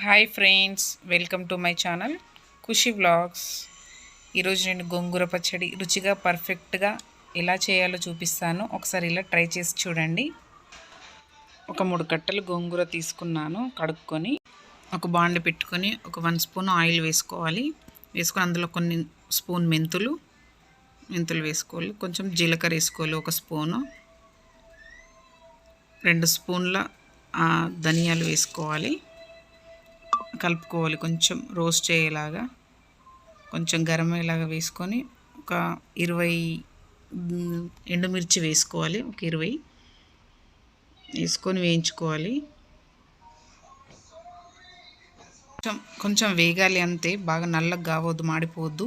Hi friends welcome to my channel Khushi vlogs. ఈరోజు నేను గోంగూర పచ్చడి రుచిగా పర్ఫెక్ట్గా ఎలా చేయాలో చూపిస్తాను. ఒకసారి ఇలా ట్రై చేసి చూడండి. ఒక మూడు కట్టలు గోంగూర తీసుకున్నాను కడుక్కొని ఒక బాండ్ పెట్టుకొని ఒక వన్ స్పూన్ ఆయిల్ వేసుకోవాలి. వేసుకొని అందులో కొన్ని స్పూన్ మెంతులు మెంతులు వేసుకోవాలి. కొంచెం జీలకర్ర వేసుకోవాలి ఒక స్పూను. రెండు స్పూన్ల ధనియాలు వేసుకోవాలి. కలుపుకోవాలి. కొంచెం రోస్ట్ అయ్యేలాగా కొంచెం గరం అయ్యేలాగా వేసుకొని ఒక ఇరవై ఎండుమిర్చి వేసుకోవాలి. ఒక ఇరవై వేసుకొని వేయించుకోవాలి. కొంచెం కొంచెం వేగాలి అంతే. బాగా నల్లగా కావద్దు మాడిపోవద్దు.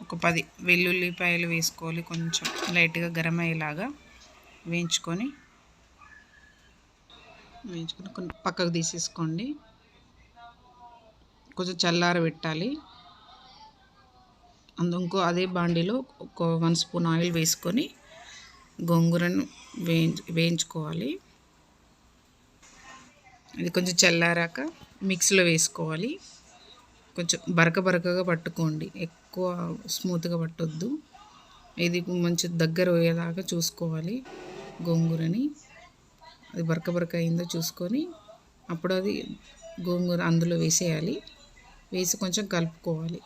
ఒక పది వెల్లుల్లిపాయలు వేసుకోవాలి. కొంచెం లైట్గా గరం అయ్యేలాగా వేయించుకొని వేయించుకొని పక్కకు తీసేసుకోండి. కొంచెం చల్లార పెట్టాలి. అందు ఇంకో అదే బాండీలో ఒక వన్ స్పూన్ ఆయిల్ వేసుకొని గోంగూరను వేయించు వేయించుకోవాలి. ఇది కొంచెం చల్లారాక మిక్సీలో వేసుకోవాలి. కొంచెం బరక బరకగా పట్టుకోండి. ఎక్కువ స్మూత్గా పట్టొద్దు. ఇది మంచి దగ్గర పోయేదాకా చూసుకోవాలి గోంగూరని. అది బరక బరక అయిందో చూసుకొని అప్పుడు అది గోంగూర అందులో వేసేయాలి. వేసి కొంచెం కలుపుకోవాలి.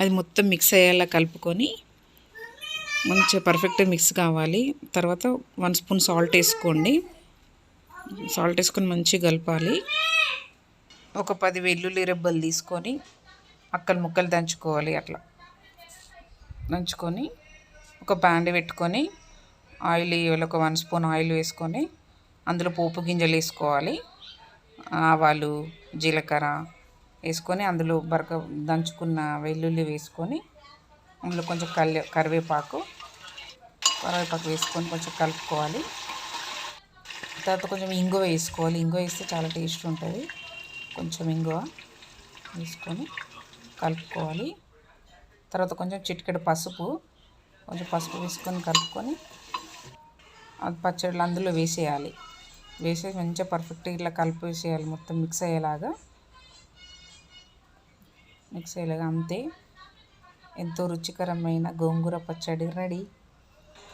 అది మొత్తం మిక్స్ అయ్యేలా కలుపుకొని మంచిగా పర్ఫెక్ట్గా మిక్స్ కావాలి. తర్వాత వన్ స్పూన్ సాల్ట్ వేసుకోండి. సాల్ట్ వేసుకొని మంచిగా కలపాలి. ఒక పది వెల్లుల్లి రెబ్బలు తీసుకొని అక్కలు ముక్కలు దంచుకోవాలి అట్లా. దంచుకొని ఒక బ్యాండ్ పెట్టుకొని ఆయిల్ ఒక వన్ స్పూన్ ఆయిల్ వేసుకొని అందులో పోపు గింజలు వేసుకోవాలి. ఆవాలు జీలకర్ర వేసుకొని అందులో బరక దంచుకున్న వెల్లుల్లి వేసుకొని అందులో కొంచెం కల్లి కరివేపాకు కరివేపాకు వేసుకొని కొంచెం కలుపుకోవాలి. తర్వాత కొంచెం ఇంగువ వేసుకోవాలి. ఇంగువ వేస్తే చాలా టేస్ట్ ఉంటుంది. కొంచెం ఇంగువ వేసుకొని కలుపుకోవాలి. తర్వాత కొంచెం చిటికెడు పసుపు కొంచెం పసుపు వేసుకొని కలుపుకొని అది పచ్చళ్ళు అందులో వేసేయాలి. వేసేసి మంచిగా పర్ఫెక్ట్గా ఇట్లా కలిపి వేసేయాలి మొత్తం మిక్స్ అయ్యేలాగా. మిక్స్ అయ్యేలాగా అంతే. ఎంతో రుచికరమైన గోంగూర పచ్చడి రెడీ.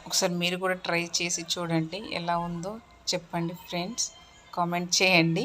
ఒకసారి మీరు కూడా ట్రై చేసి చూడండి ఎలా ఉందో. చెప్పండి ఫ్రెండ్స్. కామెంట్ చేయండి.